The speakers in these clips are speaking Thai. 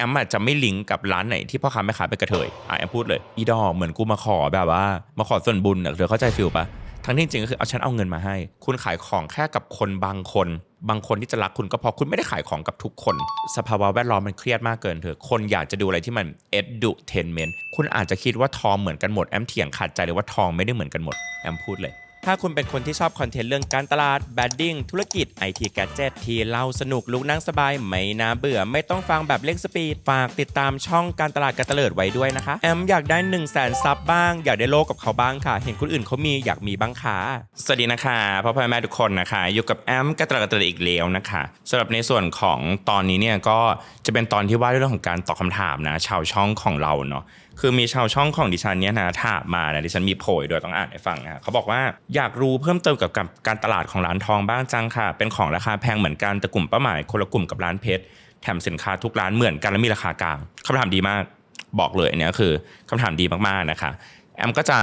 แอมอาจจะไม่ลิงก์กับร้านไหนที่พ่อค้าแม่ค้าเป็นกระเทยอะแอมพูดเลยอีดอเหมือนกูมาขอแบบว่า มาขอส่วนบุญอะเธอเข้าใจฟิลปะทั้งที่จริงก็คือเอาฉันเอาเงินมาให้ คุณขายของแค่กับคนบางคน บางคนที่จะรักคุณก็พอคุณไม่ได้ขายของกับทุกคน สภาวะแวดล้อมมันเครียดมากเกินเถอะคนอยากจะดูอะไรที่มัน edutainment คุณอาจจะคิดว่าทองเหมือนกันหมดแอมเถียงขาดใจเลยว่าทองไม่ได้เหมือนกันหมดแอมพูดเลย ถ้าคุณเป็นคนที่ชอบคอนเทนต์เรื่องการตลาดแบดดิ้งธุรกิจไอทีแกจ t ที่เล่าสนุกลุกนั่งสบาย ไม่น่าเบื่อ ไม่ต้องฟังแบบเร่งสปีด ฝากติดตามช่องการตลาดกระเตลิดไว้ด้วยนะคะ แอมอยากได้1นึ่งแสนซับบ้าง อยากได้โลกกับเขาบ้างค่ะ เห็นคนอื่นเขามีอยากมีบ้างค่ะ สวัสดีนะคะพ่อพ่อแม่ทุกคนนะคะ อยู่กับแอมกระตลาดกระเตลิดอีกแล้วนะคะสำหรับในส่วนของตอนนี้เนี่ยก็จะเป็นตอนที่ว่าด้วยเรื่องของการตอบคำถามนะชาวช่องของเราเนาะคือมีชาวช่องของดิฉันเนี่ยนะถามมานะดิฉันมีโพยโดยต้องอ่านให้ฟังนะเขาบอกว่าอยากรู้เพิ่มเติมกับการตลาดของร้านทองบ้างจังค่ะ เป็นของราคาแพงเหมือนกันแต่กลุ่มเป้าหมายคนละกลุ่มกับร้านเพชรแถมสินค้าทุกร้านเหมือนกันและมีราคากลางคำถามดีมากบอกเลยอันเนี้ยคือคำถามดีมากๆนะคะแอมก็จะ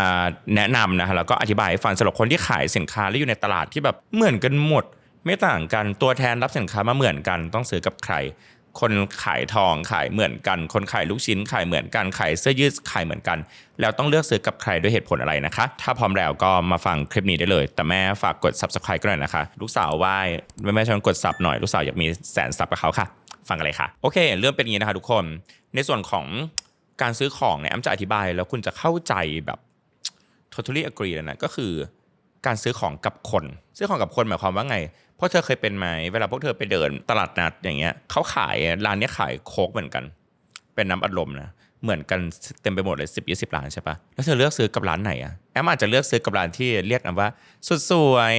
แนะนำนะคะแล้วก็อธิบายให้ฟังสำหรับคนที่ขายสินค้าและอยู่ในตลาดที่แบบเหมือนกันหมด ไม่ต่างกันตัวแทนรับสินค้ามาเหมือนกันต้องซื้อกับใคร คนขายทองขายเหมือนกัน คนขายลูกชิ้นขายเหมือนกันขายเสื้อยืดขายเหมือนกัน แล้วต้องเลือกซื้อกับใครด้วยเหตุผลอะไรนะคะ ถ้าพร้อมแล้วก็มาฟังคลิปนี้ได้เลย แต่แม่ฝากกด subscribe ก็หน่อยนะคะ ลูกสาวไหว้แม่แม่ชวนกดซับหน่อยลูกสาวอยากมีแสนซับกับเขาค่ะ ฟังกันเลยค่ะ โอเค เรื่องเป็นอย่างนี้นะคะทุกคน ในส่วนของการซื้อของเนี่ยแอมจะอธิบายแล้วคุณจะเข้าใจแบบ totally agree เลยนะก็คือ การซื้อของกับคน ซื้อของกับคนหมายความว่าไง พราะเธอเคยเป็นไหมเวลาพวกเธอไปเดินตลาดนัดอย่างเงี้ยเขาขายร้านนี้ขายโค้กเหมือนกัน เป็นน้ำอัดลมนะเหมือนกันเต็มไปหมดเลยสิบยี่สิบร้านใช่ปะแล้วเธอเลือกซื้อกับร้านไหนอะแอมอาจจะเลือกซื้อกับร้านที่เรียกกันว่าสุดสวย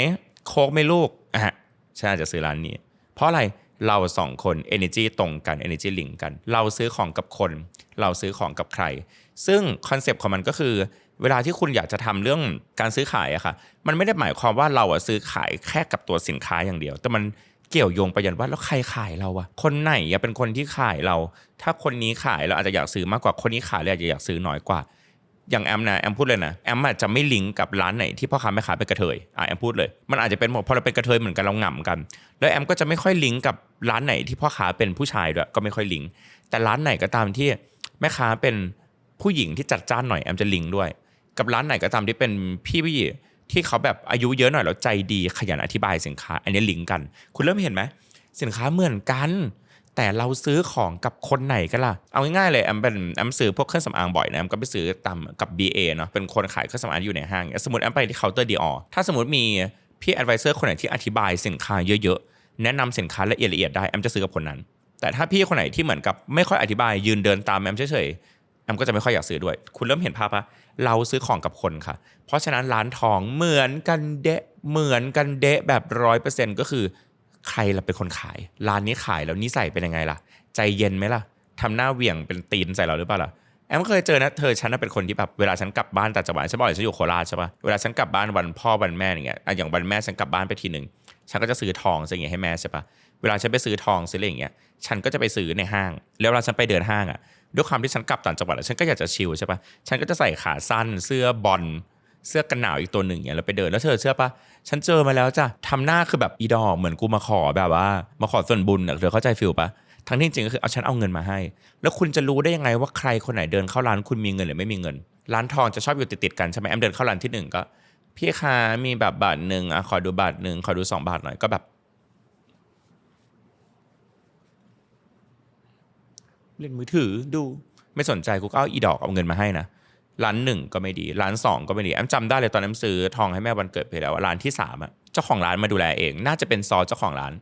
โค้กไม่ลูกอะฉันอาจจะซื้อร้านนี้ เพราะอะไรเราสองคน energy ตรงกัน energy link กัน เราซื้อของกับคน เราซื้อของกับใคร ซึ่งคอนเซปต์ของมันก็คือ เวลาที่คุณอยากจะทำเรื่องการซื้อขายอะค่ะ มันไม่ได้หมายความว่าเราอะซื้อขายแค่กับตัวสินค้าอย่างเดียว แต่มันเกี่ยวโยงไปยันว่าแล้วใครขายเราอะคนไหนอะเป็นคนที่ขายเรา ถ้าคนนี้ขายเราอาจจะอยากซื้อมากกว่าคนนี้ขายเราอาจจะอยากซื้อน้อยกว่า อย่างแอมนะแอมพูดเลยนะแอมอาจจะไม่ลิงก์กับร้านไหนที่พ่อค้าแม่ค้าเป็นกระเทยอะแอมพูดเลยมันอาจจะเป็นพอเราเป็นกระเทยเหมือนกันเราหง่ำกัน แล้วแอมก็จะไม่ค่อยลิงก์กับร้านไหนที่พ่อค้าเป็นผู้ชายด้วยก็ไม่ค่อยลิงก์แต่ร้านไหนก็ตามที่แม่ค้าเป็นผู้หญิงที่จัดจ้านหน่อยแอมจะลิงก์ด้วย กับร้านไหนก็ตามที่เป็นพี่พี่ที่เขาแบบอายุเยอะหน่อยแล้วใจดีขยันอธิบายสินค้า อันนี้ลิงก์กัน คุณเริ่มเห็นไหมสินค้าเหมือนกัน แต่เราซื้อของกับคนไหนกันล่ะ เอาง่ายๆเลยแอมเป็นแอมซื้อพวกเครื่องสำอางบ่อยนะแอมก็ไปซื้อตามกับ BA เนาะเป็นคนขายเครื่องสำอางอยู่ในห้าง สมมติแอมไปที่เคาน์เตอร์ดีออถ้าสมมติมีพี่แอดไวเซอร์คนไหนที่อธิบายสินค้าเยอะๆ แนะนำสินค้าละเอียดละเอียดได้แอมจะซื้อกับคนนั้น แต่ถ้าพี่คนไหนที่เหมือนกับไม่ค่อยอธิบายยืนเดินตามแอมเฉยๆ แอมก็จะไม่ค่อยอยากซื้อด้วย คุณเริ่มเห็นภาพปะเราซื้อของกับคนค่ะ เพราะฉะนั้นร้านทองเหมือนกันเดะเหมือนกันเดะแบบร้อยเปอร์เซ็นต์ก็คือ ใครล่ะเป็นคนขาย ร้านนี้ขายแล้วนิสัยเป็นยังไงล่ะ ใจเย็นไหมล่ะทำหน้าเหวี่ยงเป็นตีนใส่เราหรือเปล่าล่ะแอมเคยเจอนะเธอฉันเป็นคนที่แบบเวลาฉันกลับบ้านต่จังหวัดฉันบอกเลยฉันอยู่โคราชใช่ปะเวลาฉันกลับบ้านวันพ่อวันแม่อย่างเงี้ยอย่างวันแม่ฉันกลับบ้านไปทีหนึ่งฉันก็จะซื้อทองซื้ออย่างเงี้ยให้แม่ใช่ปะเวลาฉันไปซื้อทองซื้ออะไรอย่างเงี้ยฉันก็จะไปซื้อในห้าง แล้วเวลาฉันไปเดินห้างอะ ด้วยความที่ฉันกลับต่างจังหวัดอะฉันก็อยากจะชิลใช่ปะฉันก็จะใส่ขาสั้นเสื้อบอลเสื้อกันหนาวอีกตัวหนึ่งเนี่ยแล้วไปเดินแล้วเธอเชื่อปะฉันเจอมาแล้วจ้ะทำหน้าคือแบบอีดอกเหมือนกูมาขอแบบว่า มาขอส่วนบุญอะเธอเข้าใจฟิลปะทั้งที่จริงก็คือเอาฉันเอาเงินมาให้ แล้วคุณจะรู้ได้ยังไงว่าใครคนไหนเดินเข้าร้านคุณมีเงินหรือไม่มีเงิน ร้านทองจะชอบอยู่ติดๆกันใช่ไหมแอมเดินเข้าร้านที่หนึ่งก็พี่คะมีแบบบาทหนึ่งอะขอดูบาทหนึ่งขอดูสองบาทหน่อยก็แบบ เล่นมือถือดูไม่สนใจกูก็เอาอีดอกเอาเงินมาให้นะร้านหนึ่งก็ไม่ดีร้านสองก็ไม่ดีแอมจำได้เลยตอนแอมซื้อทองให้แม่วันเกิดไปแล้วร้านที่สามอะเจ้าของร้านมาดูแลเอง น่าจะเป็นซอเจ้าของร้าน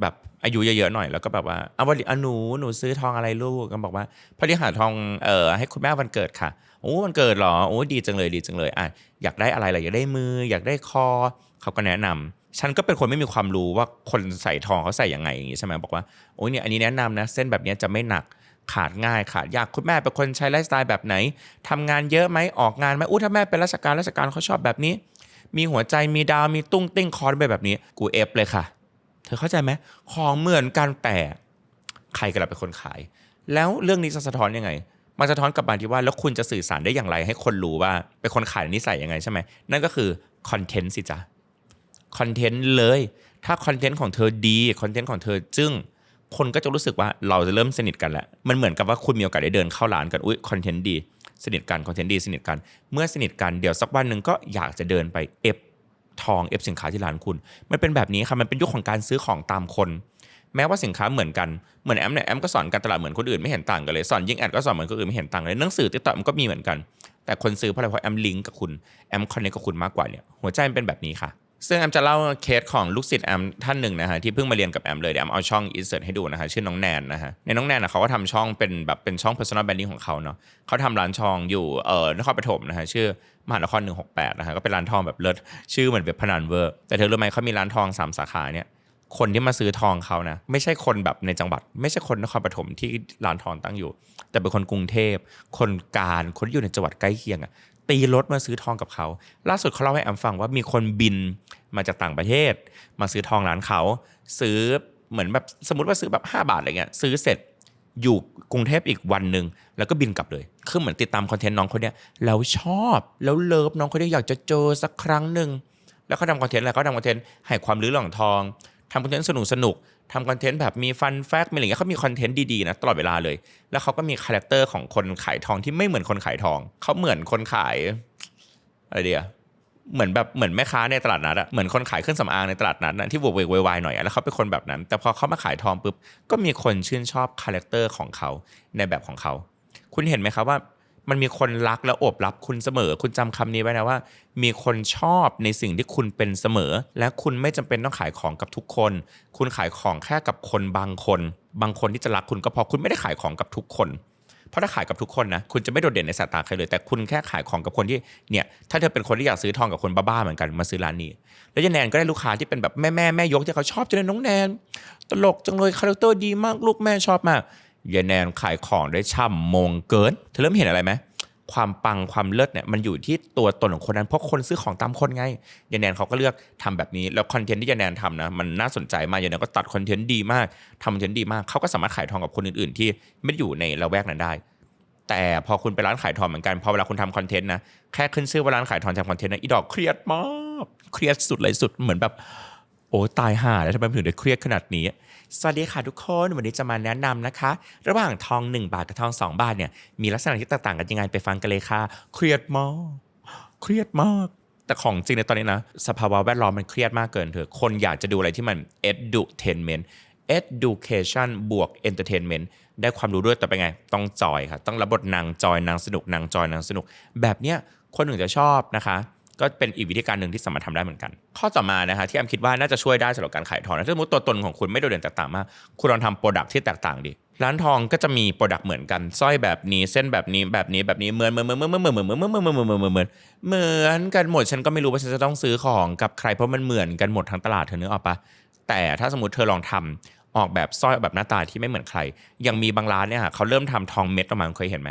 แบบอายุเยอะๆหน่อยแล้วก็แบบว่าเอาวันอหนูหนูซื้อทองอะไรลูกก็บอกว่าพอดีหาทองเอ่อให้คุณแม่วันเกิดค่ะโอ้วันเกิดเหรอโอ้ดีจังเลยดีจังเลยอะอยากได้อะไรล่ะอยากได้มือ อยากได้คอเขาก็แนะนำฉันก็เป็นคนไม่มีความรู้ว่าคนใส่ทองเขาใส่ยังไงอย่างงี้ใช่ไหมบอกว่าโอ้ยเนี่ยอันนี้แนะนำนะ เส้นแบบนี้จะไม่หนัก ขาดง่ายขาดยากคุณแม่เป็นคนใช้ไลฟ์สไตล์แบบไหนทำงานเยอะไหมออกงานไหมอู้ถ้าแม่เป็นราชการราชการเขาชอบแบบนี้ มีหัวใจมีดาวมีตุ้งติ้งคอนไปแบบนี้ กูเอฟเลยค่ะ เธอเข้าใจไหมของเหมือนกันแต่ใครกันล่ะเป็นคนขาย แล้วเรื่องนี้จะสะท้อนยังไงมันสะท้อนกลับมาที่ว่าแล้วคุณจะสื่อสารได้อย่างไรให้คนรู้ว่าเป็นคนขายนิสัยยังไงใช่ไหมนั่นก็คือคอนเทนต์สิจ๊ะคอนเทนต์เลย ถ้าคอนเทนต์ของเธอดีคอนเทนต์ของเธอจึ้ง คนก็จะรู้สึกว่าเราจะเริ่มสนิทกันแล้ว มันเหมือนกับว่าคุณมีโอกาสได้เดินเข้าร้านกันอุ้ยคอนเทนต์ดี สนิทกันคอนเทนต์ดีสนิทกัน เมื่อสนิทกันเดี๋ยวสักวันหนึ่งก็อยากจะเดินไปเอฟทองเอฟสินค้าที่ร้านคุณ มันเป็นแบบนี้ค่ะมันเป็นยุคของการซื้อของตามคน แม้ว่าสินค้าเหมือนกันเหมือนแอมเนี่ยแอมก็สอนการตลาดเหมือนคนอื่นไม่เห็นต่างกันเลยสอนยิงแอดก็สอนเหมือนคนอื่นไม่เห็นต่างเลยหนังสือติ๊กต็อมันก็มีเหมือนกัน แต่คนซื้อเพราะอะไรเพราะแอมลิงก์กับคุณแอมคอนเนคกับคุณมากกว่าเนี่ยหัวใจมันเป็นแบบนี้ค่ะ ซึ่งแอมจะเล่าเคสของลูกศิษย์แอมท่านหนึ่งนะฮะที่เพิ่งมาเรียนกับแอมเลยเดี๋ยวแอมเอาช่องอินเสิร์ตให้ดูนะฮะชื่อน้องแนนนะฮะในน้องแนนนะเขาก็ทำช่องเป็นแบบเป็นช่อง personal branding ของเขาเนาะเขาทำร้านทองอยู่เอ่อนครปฐมนะฮะชื่อมหานคร 168นะฮะก็เป็นร้านทองแบบเลิศชื่อเหมือนเว็บพนันเวอร์แต่เธอรู้ไหมเขามีร้านทองสามสาขาเนี่ยคนที่มาซื้อทองเขานะไม่ใช่คนแบบในจังหวัด ไม่ใช่คนนครปฐมที่ร้านทองตั้งอยู่ แต่เป็นคนกรุงเทพ คนการคนอยู่ในจังหวัดใกล้เคียงอะ ตีรถมาซื้อทองกับเขา ล่าสุดเขาเล่าให้แอมฟังว่ามีคนบินมาจากต่างประเทศ มาซื้อทองร้านเขา ซื้อเหมือนแบบสมมติว่าซื้อแบบ5บาทอะไรเงี้ยซื้อเสร็จอยู่กรุงเทพอีกวันหนึ่งแล้วก็บินกลับเลย คือเหมือนติดตามคอนเทนต์น้องคนเนี้ยแล้วชอบแล้วเลิฟน้องคนเนี้ยอยากจะเจอสักครั้งหนึ่งแล้วเขาทำคอนเทนต์อะไรเขาทำคอนเทนต์ให้ความรู้เรื่องของทอง ทำคอนเทนต์สนุกสนุกๆทำคอนเทนต์แบบมีฟันแฟกต์มีอะไรเงี้ยเขามีคอนเทนต์ดีๆนะตลอดเวลาเลย แล้วเขาก็มีคาแรคเตอร์ของคนขายทองที่ไม่เหมือนคนขายทอง เขาเหมือนคนขายอะไรเดียเหมือนแบบเหมือนแม่ค้าในตลาดนัดอะเหมือนคนขายเครื่องสำอางในตลาดนัดนะที่โวกเวกวยวายหน่อยอะแล้วเขาเป็นคนแบบนั้น แต่พอเขามาขายทองปุ๊บก็มีคนชื่นชอบคาแรคเตอร์ของเขาในแบบของเขา คุณเห็นไหมครับว่า มันมีคนรักและโอบรับคุณเสมอ คุณจำคำนี้ไว้นะว่า มีคนชอบในสิ่งที่คุณเป็นเสมอ และคุณไม่จำเป็นต้องขายของกับทุกคน คุณขายของแค่กับคนบางคน บางคนที่จะรักคุณก็พอคุณไม่ได้ขายของกับทุกคน เพราะถ้าขายกับทุกคนนะคุณจะไม่โดดเด่นในสายตาใครเลย แต่คุณแค่ขายของกับคนที่เนี่ยถ้าเธอเป็นคนที่อยากซื้อทองกับคนบ้าๆเหมือนกันมาซื้อร้านนี้ แล้วยายแนนก็ได้ลูกค้าที่เป็นแบบแม่แม่แม่ยกที่เขาชอบจังเลยน้องแนนตลกจังเลยคาแรคเตอร์ดีมากลูกแม่ชอบมาก ยายแนนขายของได้ช่ำมงเกิน เธอเริ่มเห็นอะไรไหมความปังความเลิศเนี่ยมันอยู่ที่ตัวตนของคนนั้นเพราะคนซื้อของตามคนไงยายแนนเขาก็เลือกทำแบบนี้แล้วคอนเทนต์ที่ยายแนนทำนะมันน่าสนใจมากยายแนนก็ตัดคอนเทนต์ดีมากทำคอนเทนต์ดีมากเขาก็สามารถขายทองกับคนอื่น ๆ ที่ไม่อยู่ในละแวกนั้นได้ แต่พอคุณไปร้านขายทองเหมือนกันพอเวลาคุณทำคอนเทนต์นะแค่ขึ้นชื่อว่าร้านขายทองทำคอนเทนต์นะอีดอกเครียดมากเครียดสุดเลยสุดเหมือนแบบ โอ้ตายห่าแล้วทำไมผมถึงได้เครียดขนาดนี้ สวัสดีค่ะทุกคนวันนี้จะมาแนะนำนะคะ ระหว่างทอง 1 บาทกับทอง 2 บาทเนี่ยมีลักษณะที่แตกต่างกันยังไงไปฟังกันเลยค่ะ เครียดมากเครียดมาก แต่ของจริงในตอนนี้นะ สภาวะแวดล้อมมันเครียดมากเกินเถอะคนอยากจะดูอะไรที่มัน edutainment education บวก entertainment ได้ความรู้ด้วยแต่เป็นไง ต้องจอยค่ะ ต้องรับบทนางจอยนางสนุกนางจอยนางสนุก แบบเนี้ยคนอื่นจะชอบนะคะ ก็เป็นอีกวิธีการหนึ่งที่สามารถทำได้เหมือนกัน ข้อต่อมานะคะที่แอมคิดว่าน่าจะช่วยได้สำหรับการขายทองนะถ้าสมมติตัวตนของคุณไม่โดดเด่นแตกต่างมากคุณลองทำโปรดักที่แตกต่างดิร้านทองก็จะมีโปรดักเหมือนกันสร้อยแบบนี้เส้นแบบนี้แบบนี้แบบนี้เหมือนเหมือนเหมือนเหมือนเหมือนเหมือนเหมือนเหมือนเหมือนเหมือนเหมือนเหมือนเหมือนเหมือนเหมือนกันหมดฉันก็ไม่รู้ว่าฉันจะต้องซื้อของกับใครเพราะมันเหมือนกันหมดทั้งตลาดเธอเนื้อออกปะแต่ถ้าสมมติเธอลองทำออกแบบสร้อยออกแบบหน้าตาที่ไม่เหมือนใคร ยังมีบางร้านเนี่ยค่ะเขาเริ่มทำทองเม็ดออกมาเคยเห็นไหม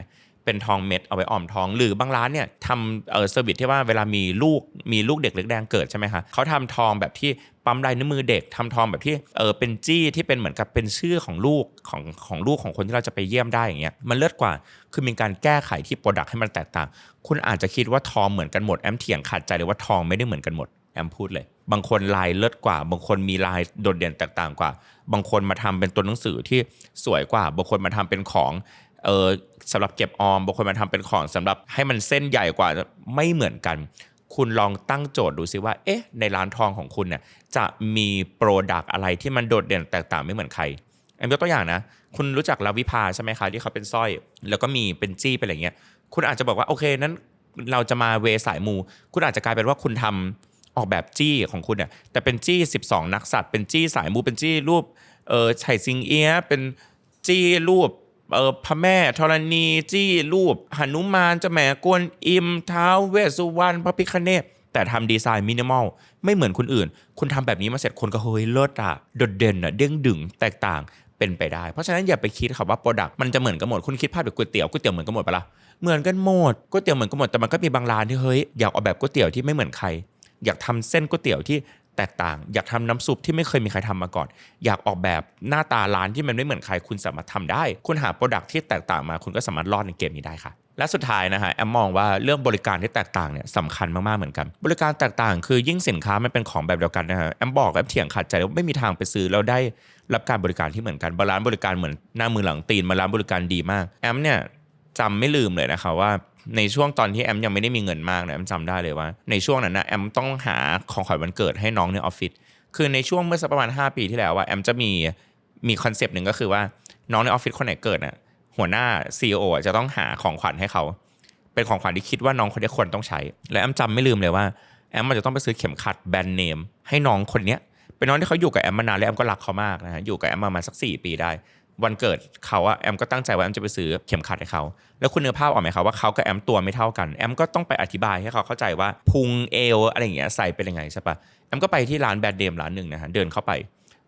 เป็นทองเม็ดเอาไว้ออมทอง หรือบางร้านเนี่ยทำเออเซอร์วิสที่ว่าเวลามีลูกมีลูกเด็กเล็กแดงเกิดใช่ไหมคะเขาทำทองแบบที่ปั๊มลายนิ้วมือเด็กทำทองแบบที่เออเป็นจี้ที่เป็นเหมือนกับเป็นชื่อของลูกของของลูกของคนที่เราจะไปเยี่ยมได้อย่างเงี้ยมันเลิศกว่าคือมีการแก้ไขที่โปรดักต์ให้มันแตกต่าง คุณอาจจะคิดว่าทองเหมือนกันหมดแอมเถียงขาดใจเลยว่าทองไม่ได้เหมือนกันหมดแอมพูดเลย บางคนลายเลิศกว่า บางคนมีลายโดดเด่นแตกต่างกว่า บางคนมาทำเป็นตัวหนังสือที่สวยกว่า บางคนมาทำเป็นของ เออสำหรับเก็บออมบางคนมาทำเป็นของสำหรับให้มันเส้นใหญ่กว่าไม่เหมือนกัน คุณลองตั้งโจทย์ดูซิว่า เอ๊ะ ในร้านทองของคุณเนี่ยจะมีโปรดักอะไรที่มันโดดเด่นแตกต่างไม่เหมือนใครอันยกตัวอย่างนะ คุณรู้จักลาวิภาใช่ไหมคะที่เขาเป็นสร้อย แล้วก็มีเป็นจี้เป็นอะไรเงี้ย คุณอาจจะบอกว่าโอเคนั้นเราจะมาเวสายมู คุณอาจจะกลายเป็นว่าคุณทำออกแบบจี้ของคุณเนี่ยแต่เป็นจี้ 12 นักสัตว์เป็นจี้สายมูเป็นจี้รูปเออไฉซิงเอียเป็นจี้รูป เออพระแม่ธรณีจี้รูปหนุมานเจ้าแม่กวนอิมท้าวเวสสุวรรณพระพิคเนตแต่ทำดีไซน์มินิมอลไม่เหมือนคนอื่น คุณทำแบบนี้มาเสร็จคนก็เฮ้ยเลิศอะโดดเด่นอะเด้งดึงแตกต่างเป็นไปได้ เพราะฉะนั้นอย่าไปคิดครับว่าโปรดักต์มันจะเหมือนกันหมด คุณคิดภาพแบบก๋วยเตี๋ยวก๋วยเตี๋ยวเหมือนกันหมดปะล่ะเหมือนกันหมดก๋วยเตี๋ยวเหมือนกันหมดแต่มันก็มีบางร้านที่เฮ้ยอยากออกแบบก๋วยเตี๋ยวที่ไม่เหมือนใคร อยากทำเส้นก๋วยเตี๋ยวที่ แตกต่าง อยากทำน้ำซุปที่ไม่เคยมีใครทำมาก่อน อยากออกแบบหน้าตาร้านที่มันไม่เหมือนใครคุณสามารถทำได้ คุณหาโปรดักที่แตกต่างมา คุณก็สามารถรอดในเกมนี้ได้ค่ะและสุดท้ายนะฮะแอมมองว่าเรื่องบริการที่แตกต่างเนี่ยสำคัญมากๆเหมือนกัน บริการแตกต่างคือยิ่งสินค้ามันเป็นของแบบเดียวกันนะฮะแอมบอกแอมเถียงขัดใจว่าไม่มีทางไปซื้อแล้วได้รับการบริการที่เหมือนกันบาลานซ์บริการเหมือนหน้ามือหลังตีนบาลานบริการดีมากแอมเนี่ยจำไม่ลืมเลยนะคะว่า ในช่วงตอนที่แอมยังไม่ได้มีเงินมากนะแอมจำได้เลยว่า ในช่วงนั้นนะแอมต้องหาของขวัญวันเกิดให้น้องในออฟฟิศคือในช่วงเมื่อสักประมาณ 5 ปีที่แล้วว่าแอมจะมีมีคอนเซปต์หนึ่งก็คือว่าน้องในออฟฟิศคนไหนเกิดน่ะหัวหน้า c e อะจะต้องหาของขวัญให้เขา เป็นของขวัญที่คิดว่าน้องคนนี้ควรต้องใช้ และแอมจำไม่ลืมเลยว่าแอมมันจะต้องไปซื้อเข็มขัดแบรนด์เนมให้น้องคนเนี้ยเป็นน้องที่เขาอยู่กับแอมมานานแล้วแอมก็รักเขามากนะฮะอยู่กับแอมประมาณสัก4ปีได้ วันเกิดเขาอะแอมก็ตั้งใจว่าแอมจะไปซื้อเข็มขัดให้เขา แล้วคุณเนื้อภาพออกไหมครับว่าเขากับแอมตัวไม่เท่ากัน แอมก็ต้องไปอธิบายให้เขาเข้าใจว่าพุงเอวอะไรอย่างเงี้ยใส่เป็นยังไงใช่ปะแอมก็ไปที่ร้านแบรนด์เนมร้านหนึ่งนะฮะเดินเข้าไป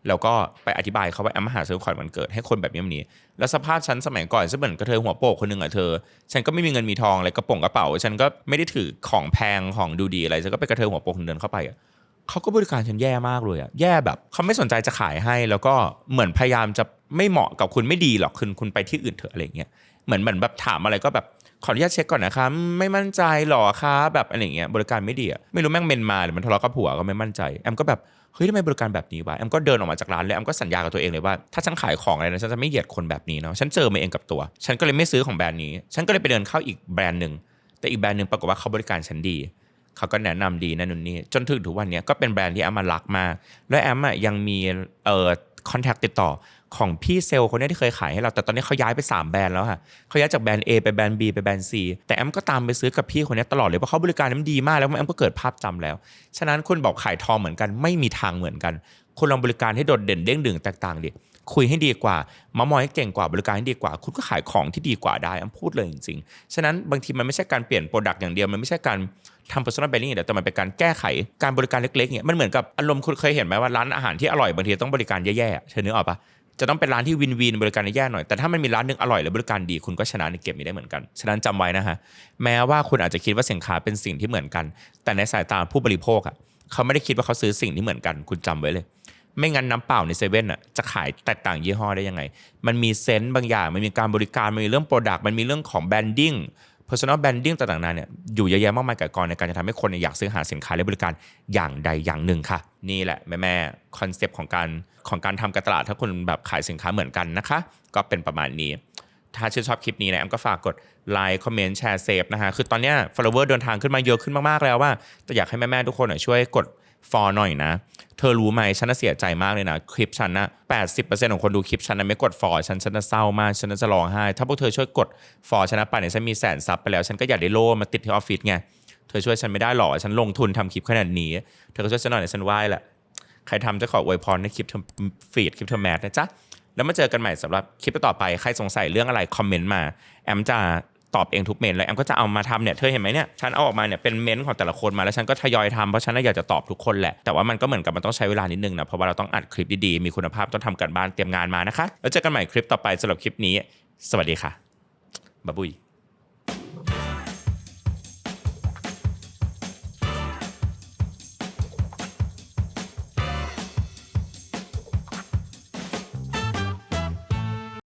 แล้วก็ไปอธิบายเขาว่าแอมมาหาซื้อของขวัญวันเกิดให้คนแบบนี้แบบนี้ แล้วสภาพฉันสมัยก่อนฉันเหมือนกระเทยหัวโปกคนหนึ่งอะเธอ ฉันก็ไม่มีเงินมีทองอะไรกระป๋องกระเป๋า ฉันก็ไม่ได้ถือของแพงของดูดีอะไรฉันก็ไปกระเทยหัวโปกคนเดินเข้าไปอะ เขาก็บริการฉันแย่มากเลยอะแย่แบบเขาไม่สนใจจะขายให้ แล้วก็เหมือนพยายามจะไม่เหมาะกับคุณไม่ดีหรอกคุณคุณไปที่อื่นเถอะอะไรเงี้ยเหมือนเหมือนแบบถามอะไรก็แบบขออนุญาตเช็คก่อนนะคะไม่มั่นใจหรอคะแบบอะไรเงี้ยบริการไม่ดีอะไม่รู้แม่งเมนมาหรือมันทะเลาะกับผัวก็ไม่มั่นใจแอมก็แบบเฮ้ยทำไมบริการแบบนี้วะแอมก็เดินออกมาจากร้านเลยแอมก็สัญญากับตัวเองเลยว่าถ้าฉันขายของอะไรนะฉันจะไม่เหยียดคนแบบนี้เนาะฉันเจอมาเองกับตัว ฉันก็เลยไม่ซื้อของแบรนด์นี้ ฉันก็เลยไปเดินเข้าอีกแบรนด์หนึ่งแต่อีกแบรนด์หนึ่งปรากฏว่าเขาบริการฉันดี เขาก็แนะนำดีนั่นนู่นนี่จนถึงทุกวันนี้ก็เป็นแบรนด์ที่แอมมารักมากแล้วแอมอะยังมีเอ่อคอนแทคติดต่อของพี่เซลล์คนนี้ที่เคยขายให้เรา แต่ตอนนี้เขาย้ายไป 3 แบรนด์แล้วค่ะเขาย้ายจากแบรนด์ A ไปแบรนด์ B ไปแบรนด์ C แต่แอมก็ตามไปซื้อกับพี่คนนี้ตลอดเลยเพราะเขาบริการนั้นดีมากแล้วแอมก็เกิดภาพจำแล้ว ฉะนั้นคุณบอกขายทองเหมือนกันไม่มีทางเหมือนกันคุณลองบริการให้โดดเด่นเด้งดึงแตกต่างดิคุยให้ดีกว่ามามอยให้เก่งกว่าบริการให้ดีกว่า คุณก็ขายของที่ดีกว่าได้อันพูดเลยจริงๆ ฉะนั้นบางทีมันไม่ใช่การเปลี่ยนโปรดักต์อย่างเดียวมันไม่ใช่การ ทำ personal branding เดียวแต่มันเป็นการแก้ไขการบริการเล็กๆเนี่ยมันเหมือนกับอารมณ์คุณเคยเห็นไหมว่าร้านอาหารที่อร่อยบางทีต้องบริการแย่ๆเธอนึกออกปะจะต้องเป็นร้านที่วินวินบริการแย่หน่อย แต่ถ้ามันมีร้านหนึงอร่อยและบริการดีคุณก็ชนะในเกมนี้ได้เหมือนกัน ฉะนั้นจำไว้นะฮะ แม้ว่าคุณอาจจะคิดว่าสินค้าเป็นสิ่งที่เหมือนกัน แต่ในสายตาผู้บริโภคอะเขาไม่ได้คิดว่าเขาซื้อสิ่งที่เหมือนกัน คุณจำไว้เลย ไม่งั้นน้ำเปล่าในเซเว่นอะจะขายแตกต่างยี่ห้อได้ยังไง มันมีเซนต์บางอย่าง มันมีการบริการ มันมีเรื่องโปรดักต์ มันมีเรื่องของแบรนดิ้ง personal branding ต่างๆนานเนี่ยอยู่เยอะแยะมากมายกับกรในการจะทำให้คนอยากซื้อหาสินค้าและบริการอย่างใดอย่างหนึ่งค่ะ นี่แหละแม่แม่คอนเซปต์ของการของการทำการตลาดถ้าคุณแบบขายสินค้าเหมือนกันนะคะ ก็เป็นประมาณนี้ ถ้าชื่นชอบคลิปนี้นะแอมก็ฝากกดไลค์คอมเมนต์แชร์เซฟนะฮะคือตอนนี้ follower เดินทางขึ้นมาเยอะขึ้นมากๆแล้วว่าแต่อยากให้แม่ๆทุกคนช่วยกดฟอลหน่อยนะ เธอรู้ไหมฉันน่ะเสียใจมากเลยนะ คลิปฉันนะ80%ของคนดูคลิปฉันนะไม่กดฟอลฉันฉันน่ะเศร้ามากฉันน่ะจะร้องไห้ ถ้าพวกเธอช่วยกดฟอลฉันนะป่านนี้ฉันมีแสนซับไปแล้วฉันก็อยากได้โล่มาติดที่ออฟฟิศไงเธอช่วยฉันไม่ได้หรอฉันลงทุนทำคลิปขนาดนี้ เธอก็ช่วยฉันหน่อยนะฉันไหว้แหละใครทำจะขออวยพรในคลิปเธอฟีดคลิปเธอแมทนะจ๊ะแล้วมาเจอกันใหม่สำหรับคลิปต่อไป ใครสงสัยเรื่องอะไร คอมเมนต์มา แอมจะ ตอบเองทุกเมนแล้วแอมก็จะเอามาทำเนี่ยเธอเห็นไหมเนี่ยฉันเอาออกมาเนี่ยเป็นเมนของแต่ละคนมาแล้วฉันก็ทยอยทำเพราะฉันน่ะอยากจะตอบทุกคนแหละแต่ว่ามันก็เหมือนกับมันต้องใช้เวลานิดนึงนะเพราะว่าเราต้องอัดคลิปดีๆมีคุณภาพต้องทำกันบ้านเตรียมงานมานะคะแล้วเจอกันใหม่คลิปต่อไปสำหรับคลิปนี้ สวัสดีค่ะบ๊ายบุย